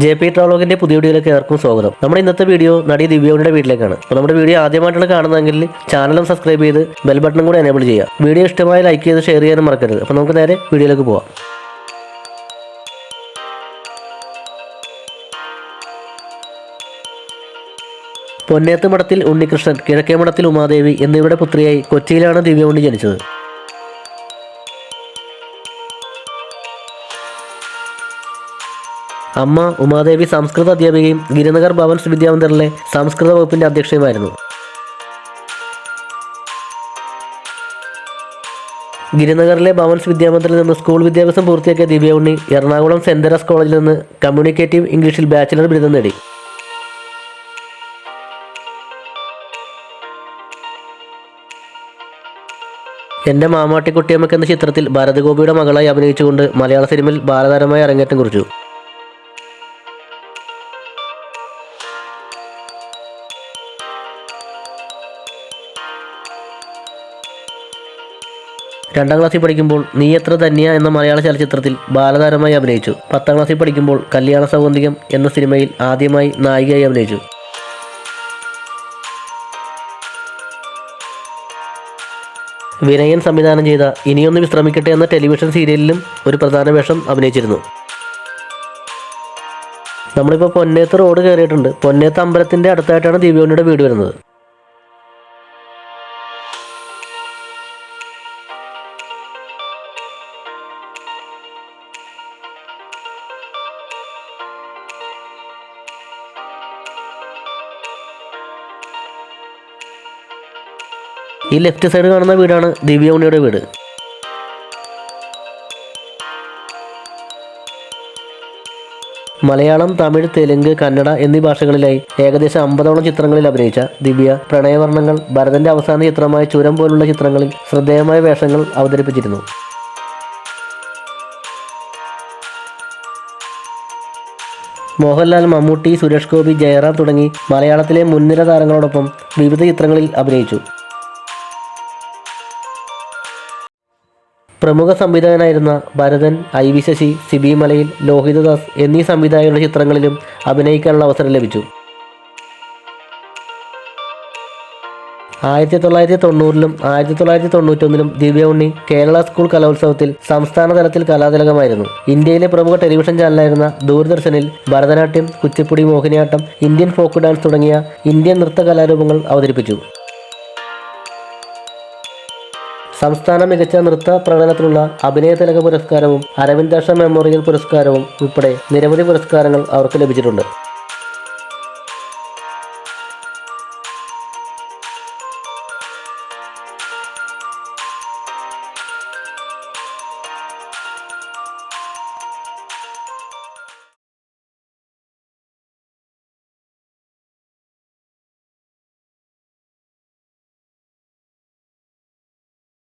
J P ട്രോളോഗിന്റെ പുതിയ വീഡിയോയിലേക്ക് ഏവർക്കും സ്വാഗതം. നമ്മുടെ ഇന്നത്തെ വീഡിയോ നടി ദിവ്യയുടെ വീട്ടിലേക്കാണ്. അപ്പോൾ നമ്മുടെ വീഡിയോ ആദ്യമായിട്ടാണ് കാണുന്നതെങ്കിൽ ചാനലും സബ്സ്ക്രൈബ് ചെയ്ത് ബെൽ ബട്ടണും കൂടെ എനേബിൾ ചെയ്യുക. വീഡിയോ ഇഷ്ടമായ ലൈക്ക് ചെയ്ത് ഷെയർ ചെയ്യാനും മറക്കരുത്. അപ്പോൾ നമുക്ക് നേരെ വീഡിയോയിലേക്ക് പോവാം. പൊന്നേത്ത് മഠത്തിൽ ഉണ്ണികൃഷ്ണൻ കിഴക്കേ മഠത്തിൽ ഉമാദേവി എന്നിവരുടെ പുത്രിയായി കൊച്ചിയിലാണ് ദിവ്യ ഉണ്ണി ജനിച്ചത്. അമ്മ ഉമാദേവി സംസ്കൃത അധ്യാപികയും ഗിരിനഗർ ഭവൻസ് വിദ്യാമന്ദിറിലെ സംസ്കൃത വകുപ്പിന്റെ അധ്യക്ഷയുമായിരുന്നു. ഗിരിനഗറിലെ ഭവൻസ് വിദ്യാമന്ദിറിൽ നിന്ന് സ്കൂൾ വിദ്യാഭ്യാസം പൂർത്തിയാക്കിയ ദിവ്യ ഉണ്ണി എറണാകുളം സെന്റ് കോളേജിൽ നിന്ന് കമ്മ്യൂണിക്കേറ്റീവ് ഇംഗ്ലീഷിൽ ബാച്ചിലർ ബിരുദം നേടി. എന്റെ മാമാട്ടിക്കുട്ടിയമ്മക്ക് എന്ന ചിത്രത്തിൽ ഭരതഗോപിയുടെ മകളായി അഭിനയിച്ചുകൊണ്ട് മലയാള സിനിമയിൽ ബാലതാരമായി അരങ്ങേറ്റം കുറിച്ചു. രണ്ടാം ക്ലാസ്സിൽ പഠിക്കുമ്പോൾ നീ എത്ര ധന്യ എന്ന മലയാള ചലച്ചിത്രത്തിൽ ബാലതാരമായി അഭിനയിച്ചു. പത്താം ക്ലാസ്സിൽ പഠിക്കുമ്പോൾ കല്യാണ സൗകര്യം എന്ന സിനിമയിൽ ആദ്യമായി നായികയായി അഭിനയിച്ചു. വിനയൻ സംവിധാനം ചെയ്ത ഇനിയൊന്ന് വിശ്രമിക്കട്ടെ എന്ന ടെലിവിഷൻ സീരിയലിലും ഒരു പ്രധാന വേഷം അഭിനയിച്ചിരുന്നു. നമ്മളിപ്പോൾ പൊന്നേത്ത് റോഡ് കയറിയിട്ടുണ്ട്. പൊന്നേത്ത് അമ്പലത്തിന്റെ അടുത്തായിട്ടാണ് ദിവ്യോണിയുടെ വീട് വരുന്നത്. ഈ ലെഫ്റ്റ് സൈഡ് കാണുന്ന വീടാണ് ദിവ്യ ഉണ്ണിയുടെ വീട്. മലയാളം തമിഴ് തെലുങ്ക് കന്നഡ എന്നീ ഭാഷകളിലായി ഏകദേശം അമ്പതോളം ചിത്രങ്ങളിൽ അഭിനയിച്ച ദിവ്യ പ്രണയവർണങ്ങൾ ഭരതന്റെ അവസാന ചിത്രമായ ചുരം പോലുള്ള ചിത്രങ്ങളിൽ ശ്രദ്ധേയമായ വേഷങ്ങൾ അവതരിപ്പിച്ചിരുന്നു. മോഹൻലാൽ മമ്മൂട്ടി സുരേഷ് ഗോപി ജയറാം തുടങ്ങി മലയാളത്തിലെ മുൻനിര താരങ്ങളോടൊപ്പം വിവിധ ചിത്രങ്ങളിൽ അഭിനയിച്ചു. പ്രമുഖ സംവിധായകനായിരുന്ന ഭരതൻ ഐ വി ശശി സിബി മലയിൽ ലോഹിതദാസ് എന്നീ സംവിധായകരുടെ ചിത്രങ്ങളിലും അഭിനയിക്കാനുള്ള അവസരം ലഭിച്ചു. ആയിരത്തി തൊള്ളായിരത്തി തൊണ്ണൂറിലും ആയിരത്തി തൊള്ളായിരത്തി തൊണ്ണൂറ്റൊന്നിലും ദിവ്യ ഉണ്ണി കേരള സ്കൂൾ കലോത്സവത്തിൽ സംസ്ഥാന തലത്തിൽ കലാതിലകമായിരുന്നു. ഇന്ത്യയിലെ പ്രമുഖ ടെലിവിഷൻ ചാനലായിരുന്ന ദൂരദർശനിൽ Bharatanatyam Kuchipudi Mohiniyattam Indian folk dance തുടങ്ങിയ ഇന്ത്യൻ നൃത്ത കലാരൂപങ്ങൾ അവതരിപ്പിച്ചു. സംസ്ഥാന മികച്ച നൃത്ത പ്രകടനത്തിനുള്ള അഭിനയ തിലക പുരസ്കാരവും അരവിന്ദാക്ഷ മെമ്മോറിയൽ പുരസ്കാരവും ഉൾപ്പെടെ നിരവധി പുരസ്കാരങ്ങൾ അവർക്ക് ലഭിച്ചിട്ടുണ്ട്.